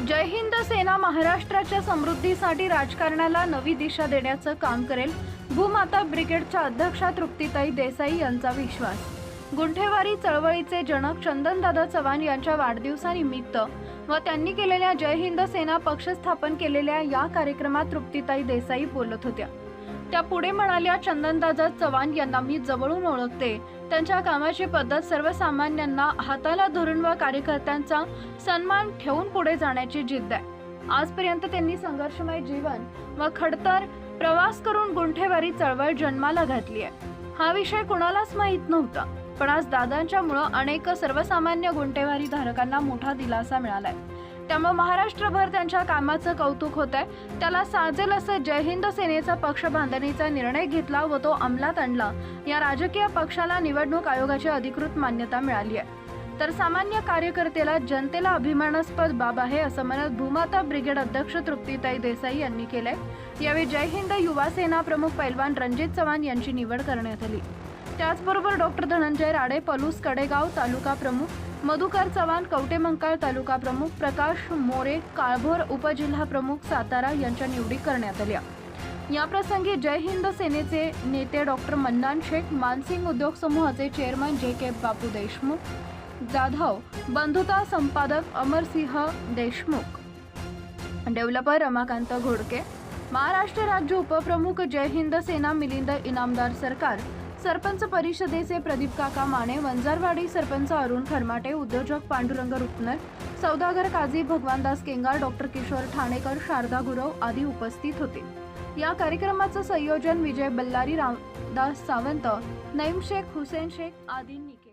जय हिंद सेना महाराष्ट्राच्या समृद्धीसाठी राजकारणाला नवी दिशा देण्याचं काम करेल. भूमाता ब्रिगेडच्या अध्यक्षा तृप्तीताई देसाई यांचा विश्वास. गुंठेवारी चळवळीचे जनक चंदनदादा चव्हाण यांच्या वाढदिवसानिमित्त व त्यांनी केलेल्या जय हिंद सेना पक्ष स्थापन केलेल्या या कार्यक्रमात तृप्तीताई देसाई बोलत होत्या. त्या पुढे म्हणाल्या चंदनदादा चव्हाण यांना मी जवळून ओळखते. त्यांच्या कामाची पद्धत सर्वसामान्यांना हाताला धरून व कार्यकर्त्यांचा सन्मान ठेवून पुढे जाण्याची जिद्द आहे. आजपर्यंत त्यांनी संघर्षमय जीवन व खडतर प्रवास करून गुंठेवारी चळवळ जन्माला घातली आहे. हा विषय कुणालाच माहीत नव्हता पण आज दादांच्यामुळं अनेक सर्वसामान्य गुंठेवारी धारकांना मोठा दिलासा मिळालाय. त्यामुळे महाराष्ट्रभर त्यांच्या कामाचं कौतुक होत आहे त्याला साजेल असं जय हिंद सेनेचा पक्ष बांधणीचा निर्णय घेतला व तो अंमलात आणला. या राजकीय पक्षाला निवडणूक आयोगाची अधिकृत मान्यता मिळाली आहे. तर सामान्य कार्यकर्त्याला जनतेला अभिमानास्पद बाब आहे असं म्हणत भूमाता ब्रिगेड अध्यक्ष तृप्तीताई देसाई यांनी केलंय. यावेळी जय हिंद युवा सेना प्रमुख पैलवान रणजित चव्हाण यांची निवड करण्यात आली. त्याचबरोबर डॉक्टर धनंजय राडे पलूस कडेगाव तालुका प्रमुख मधुकर चव्हाण कवटेमंकाळ तालुका प्रमुख प्रकाश मोरे काळभोर उपजिल्हा प्रमुख सातारा यांच्या निवडी करण्यात आल्या. या प्रसंगी जय हिंद सेनेचे नेते डॉक्टर मन्नान शेख मानसिंग उद्योग समूहाचे चेअरमन जे के बापू देशमुख जाधव बंधुता संपादक अमरसिंह देशमुख. डेव्हलपर रमाकांत घोडके महाराष्ट्र राज्य उपप्रमुख जय हिंद सेना मिलिंद इनामदार सरकार सरपंच परिषदेचे प्रदीप काका माने वंजारवाडी सरपंच अरुण खरमाटे उद्योजक पांडुरंग रुपनर सौदागर काझी भगवानदास केंगार डॉक्टर किशोर ठाणेकर शारदा गुरव आदी उपस्थित होते. या कार्यक्रमाचं संयोजन विजय बल्लारी रामदास सावंत नईम शेख हुसेन शेख आदींनी केले.